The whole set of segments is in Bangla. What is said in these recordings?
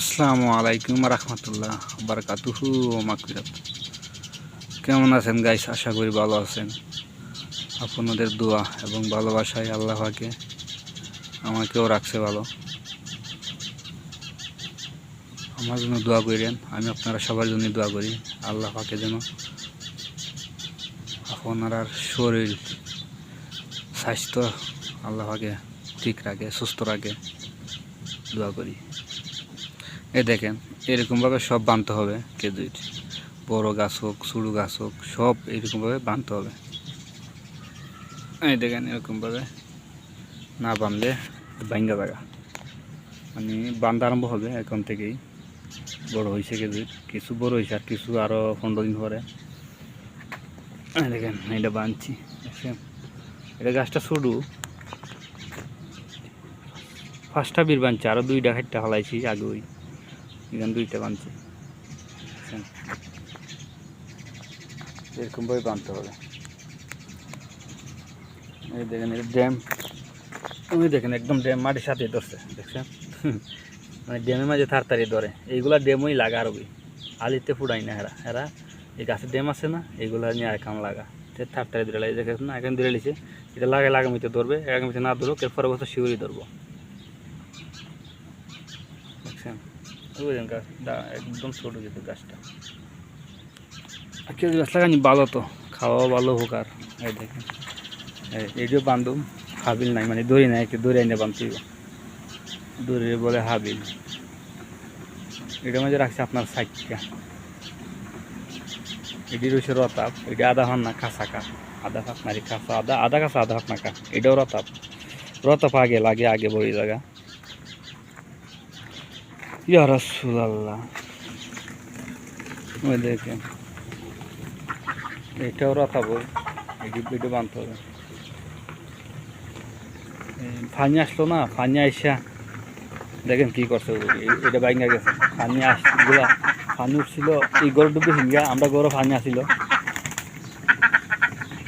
আসসালামু আলাইকুম রহমতুল্লাহ বারকাতুহু মাকফিরাত কেমন আছেন গাইস আশা করি ভালো আছেন। আপনাদের দোয়া এবং ভালোবাসায় আল্লাহকে আমাকেও রাখছে ভালো। আমার জন্য দোয়া করেন, আমি আপনারা সবার জন্য দোয়া করি, আল্লাহ পাকে যেন আপনার শরীর স্বাস্থ্য আল্লাহ পাকে ঠিক রাখে, সুস্থ রাখে, দোয়া করি। এ দেখেন, এরকমভাবে সব বানতে হবে কেজির বড় গাছ হোক সরু গাছ হোক, সব এরকমভাবে বানতে হবে। এই দেখেন, এরকমভাবে না বানলে ভাঙ্গা জায়গা। মানে বান্ধা আরম্ভ হবে এখন থেকেই। বড় হয়েছে কেজির কিছু বড় হয়েছে আর কিছু আরও পনেরো দিন পরে। দেখেন, এটা বানছি। এটা গাছটা সরু ফার্স্টটা বীর বানছে আরও দুইটা খাইটটা হলাইছি আগে ওই এখানে দুইটা দেখছেন? এরকমভাবে বানতে হবে। এই দেখেন ড্যাম। ওই দেখেন, একদম ড্যাম মাটির সাথে ধরছে, দেখছেন? মানে ড্যামের মাঝে তাড়াতাড়ি ধরে। এইগুলা ড্যামই লাগা আরবি আলিতে ফুটাই না হেরা হেরা এই গাছের ড্যাম আছে না, এইগুলা নিয়ে আর কাম লাগা। সে তাড়াতাড়ি ধরে লাগে দেখেন না, এখন ধরে লিছে এটা লাগে লাগামিতে ধরবে, আগামীতে না ধরুক এরপরে বছর শিউরি ধরবো দেখছেন বুঝলেন গাছটা, একদম ছোটো যেত গাছটা। কেউ গাছ লাগানি ভালো তো, খাওয়াও ভালো হোক আর, এই দেখেন। এই এইটিও বান্ধব, হাবিল নাই মানে দড়ি নাই একটু দড়ি এনে বান্ধব দড়ি বলে হাবিল। এটা মাঝে রাখছে আপনার সাইটটা। এটি রয়েছে রতাপ, এটা আধা হন না খাসা কা আধা ফাঁকনারি খাসা আধা আধা কাঁচা, আধা ফাঁকা এটাও রতাপ। রতাপ আগে লাগে, আগে বই জায়গা। ইয়া রাসূলুল্লাহ। ওই দেখেন। এটাও রাখা বই। এটি বানতে হবে। ফানি আসলো না? ফানি আইসা। দেখেন কি করছে এটা বাইঙ্গা গেছে। ফানি আসগুলা ফানি উঠছিল। এই গরু ডুবে হিঙ্গা আমরা গরু ফানি আসিল।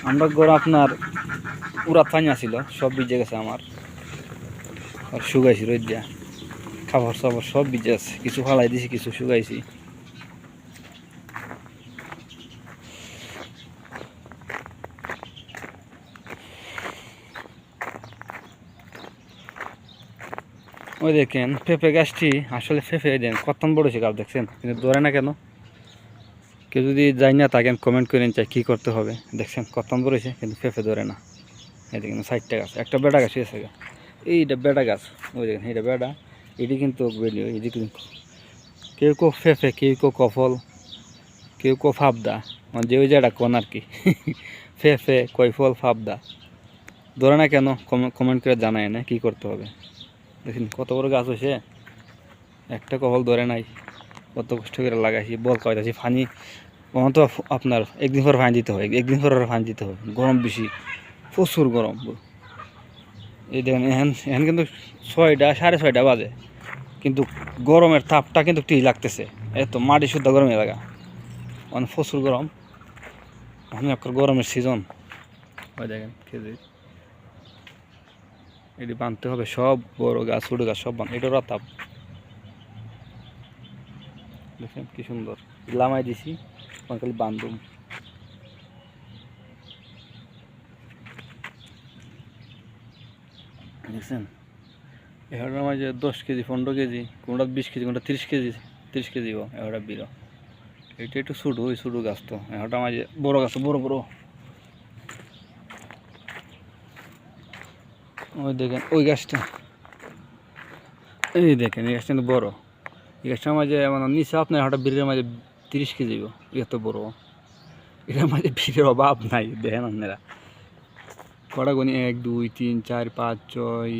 আমরা গরু আপনার উড়াত ফানি আসিল। সব ভিজে গেছে আমার। আর শুকাইছি রোদ দিয়া। খাবার সাবার সব ভিজে আছে। কিছু ফালাই দিছি, কিছু শুকাইছি। ওই দেখেন পেঁপে গাছটি আসলে পেঁপে দেন কত বড় হয়েছে গাছ দেখছেন? কিন্তু ধরে না কেন? কেউ যদি যাই না, তাকে কমেন্ট করেন চাই কী করতে হবে? দেখছেন কত বড় হয়েছে কিন্তু পেঁপে ধরে না। এই দেখেন ষাটটা গাছ, একটা বেড়া গাছ গা। এইটা বেড়া গাছ, ওই দেখেন, এইটা বেড়া। এটি কিন্তু এটি কিন্তু কেউ কেউ ফেফে, কেউ কেউ কফল, কেউ কেউ ফাবদা। মানে যে ওই জায়গা কোন আর কি। ফেফে, কৈফল, ফাবদা। ধরে না কেন কমেন্ট করে জানায় না কী করতে হবে। দেখুন কত বড় গাছ হয়েছে। একটা কফল ধরে নাই। কত কষ্ট করে লাগাইছি, বল কয়তাছি ফানি। ওখানে তো আপনার একদিন পর ফানি দিতে হয়, একদিন পর ফানি দিতে হবে। গরম বেশি, প্রচুর গরম। এই দেখেন, এখান এখান কিন্তু ছয়টা, সাড়ে ছয়টা বাজে। কিন্তু গরমের তাপটা কিন্তু ঠিক লাগতেছে। এত মাটি শুদ্ধ গরম এলাকা। অনেক প্রচুর গরম। আপনার গরমের সিজন ওই দেখেন কেজি এটি বাঁধতে হবে সব বড় গাছ, ছোটো গাছ, সব বান এটা রতাপ দেখেন কি সুন্দর। লামাই দিছি খালি বান্ধব দেখছেন? এগারোটার মাঝে দশ কেজি, পনেরো কেজি, কোনটা বিশ কেজি, কোনটা তিরিশ কেজি তিরিশ কেজি এগারোটা বিরো এটা একটু ছোটো, ওই ছোটো গাছ তো। এগারোটা মাঝে বড় গাছ, বড় বড়। ওই দেখেন, ওই গাছটা। এই দেখেন, এই গাছটা কিন্তু বড়। এই গাছটার মাঝে মানে নিচে আপনার হঠাৎ বীরের মাঝে তিরিশ কেজি এত বড়। এটার মাঝে বীরের অভাব নাই, দেখেন আপনারা। কটা গুনি এক, দুই, তিন, চার, পাঁচ, ছয়,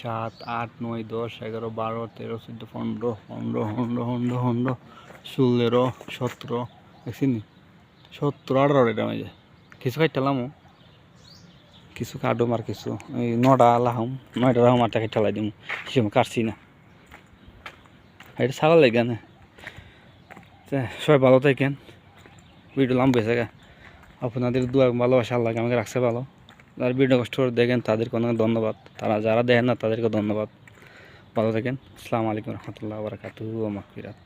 সাত, আট, নয়, দশ, এগারো, বারো, তেরো, চোদ্দ, পনেরো পনেরো পনেরো পনেরো পনেরো, ষোলো, সতেরো, দেখছেন সতেরো, আঠারো এটার মাঝে কিছু খাইটালামও কিছু কাটুম আর কিছু। এই নটা লাহাম, নয়টা লাহাম আটটা খাই ঠেলাই দিম। হিসেবে কাটছি না। এটা ছাগল লাগে না। সবাই ভালো থাকেন। ভিডিও লাম বেসে গা। আপনাদের দোয়া ভালোবাসা আল্লাহ আমাকে রাখছে ভালো। আর ভিডিও কষ্ট করে দেখেন, তাদেরকে অনেক ধন্যবাদ। তারা যারা দেখেন না, তাদেরকে ধন্যবাদ। ভালো থাকেন। আসসালামু আলাইকুম রহমতুল্লাহ বারকাতু মাকফিরাত